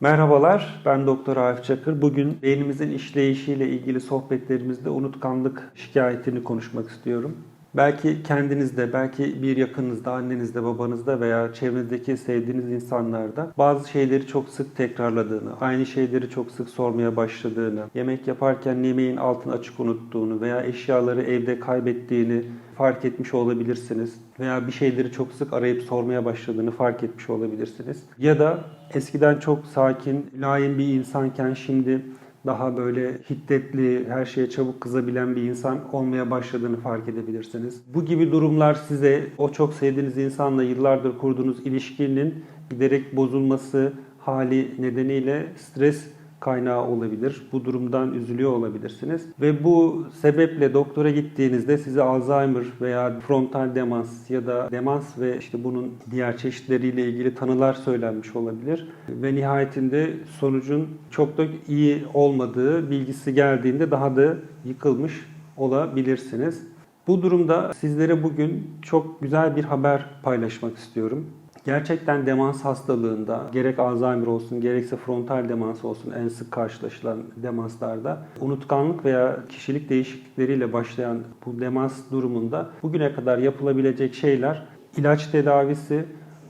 Merhabalar, ben Doktor Arif Çakır. Bugün beynimizin işleyişiyle ilgili sohbetlerimizde unutkanlık şikayetini konuşmak istiyorum. Belki kendinizde, belki bir yakınınızda, annenizde, babanızda veya çevrenizdeki sevdiğiniz insanlarda bazı şeyleri çok sık tekrarladığını, aynı şeyleri çok sık sormaya başladığını, yemek yaparken yemeğin altını açık unuttuğunu veya eşyaları evde kaybettiğini fark etmiş olabilirsiniz. Veya bir şeyleri çok sık arayıp sormaya başladığını fark etmiş olabilirsiniz. Ya da eskiden çok sakin, mülayim bir insanken şimdi daha böyle hiddetli, her şeye çabuk kızabilen bir insan olmaya başladığını fark edebilirsiniz. Bu gibi durumlar size o çok sevdiğiniz insanla yıllardır kurduğunuz ilişkinin giderek bozulması hali nedeniyle stres kaynağı olabilir. Bu durumdan üzülüyor olabilirsiniz. Ve bu sebeple doktora gittiğinizde size Alzheimer veya frontal demans ya da demans ve işte bunun diğer çeşitleriyle ilgili tanılar söylenmiş olabilir. Ve nihayetinde sonucun çok da iyi olmadığı bilgisi geldiğinde daha da yıkılmış olabilirsiniz. Bu durumda sizlere bugün çok güzel bir haber paylaşmak istiyorum. Gerçekten demans hastalığında gerek Alzheimer olsun gerekse frontal demans olsun en sık karşılaşılan demanslarda unutkanlık veya kişilik değişiklikleriyle başlayan bu demans durumunda bugüne kadar yapılabilecek şeyler ilaç tedavisi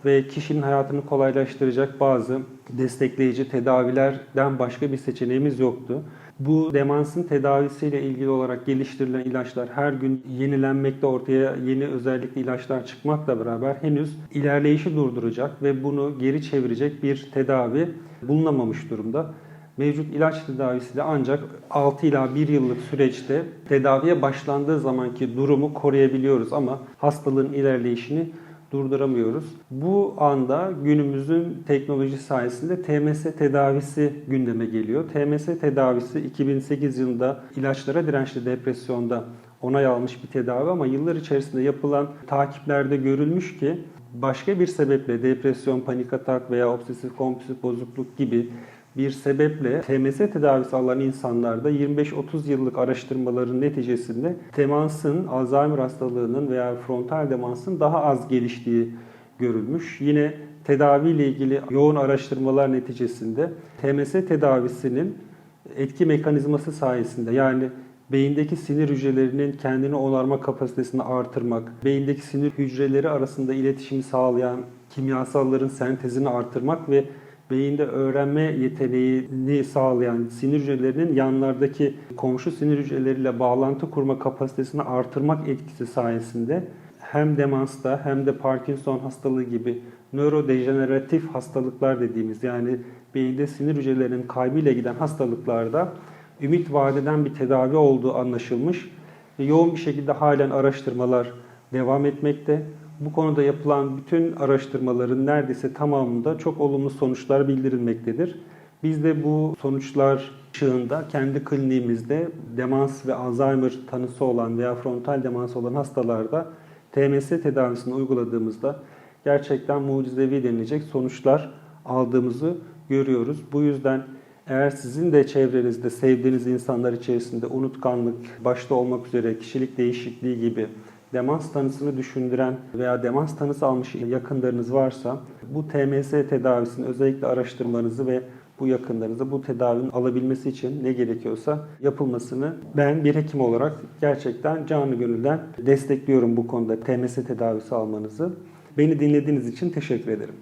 ve kişinin hayatını kolaylaştıracak bazı destekleyici tedavilerden başka bir seçeneğimiz yoktu. Bu demansın tedavisiyle ilgili olarak geliştirilen ilaçlar her gün yenilenmekte ortaya yeni özellikle ilaçlar çıkmakla beraber henüz ilerleyişi durduracak ve bunu geri çevirecek bir tedavi bulunamamış durumda. Mevcut ilaç tedavisi de ancak 6 ila 1 yıllık süreçte tedaviye başlandığı zamanki durumu koruyabiliyoruz ama hastalığın ilerleyişini durduramıyoruz. Bu anda günümüzün teknoloji sayesinde TMS tedavisi gündeme geliyor. TMS tedavisi 2008 yılında ilaçlara dirençli depresyonda onay almış bir tedavi ama yıllar içerisinde yapılan takiplerde görülmüş ki başka bir sebeple depresyon, panik atak veya obsesif kompulsif bozukluk gibi bir sebeple TMS tedavisi alan insanlarda 25-30 yıllık araştırmaların neticesinde demansın, Alzheimer hastalığının veya frontal demansın daha az geliştiği görülmüş. Yine tedavi ile ilgili yoğun araştırmalar neticesinde TMS tedavisinin etki mekanizması sayesinde yani beyindeki sinir hücrelerinin kendini onarma kapasitesini artırmak, beyindeki sinir hücreleri arasında iletişimi sağlayan kimyasalların sentezini artırmak ve beyinde öğrenme yeteneğini sağlayan sinir hücrelerinin yanlardaki komşu sinir hücreleriyle bağlantı kurma kapasitesini artırmak etkisi sayesinde hem demansta hem de Parkinson hastalığı gibi nörodejeneratif hastalıklar dediğimiz yani beyinde sinir hücrelerinin kaybıyla giden hastalıklarda ümit vadeden bir tedavi olduğu anlaşılmış yoğun bir şekilde halen araştırmalar devam etmekte. Bu konuda yapılan bütün araştırmaların neredeyse tamamında çok olumlu sonuçlar bildirilmektedir. Biz de bu sonuçlar ışığında kendi kliniğimizde demans ve Alzheimer tanısı olan veya frontal demans olan hastalarda TMS tedavisini uyguladığımızda gerçekten mucizevi denilecek sonuçlar aldığımızı görüyoruz. Bu yüzden eğer sizin de çevrenizde sevdiğiniz insanlar içerisinde unutkanlık başta olmak üzere kişilik değişikliği gibi demans tanısını düşündüren veya demans tanısı almış yakınlarınız varsa bu TMS tedavisini özellikle araştırmanızı ve bu yakınlarınıza bu tedavinin alabilmesi için ne gerekiyorsa yapılmasını ben bir hekim olarak gerçekten canı gönülden destekliyorum bu konuda TMS tedavisi almanızı. Beni dinlediğiniz için teşekkür ederim.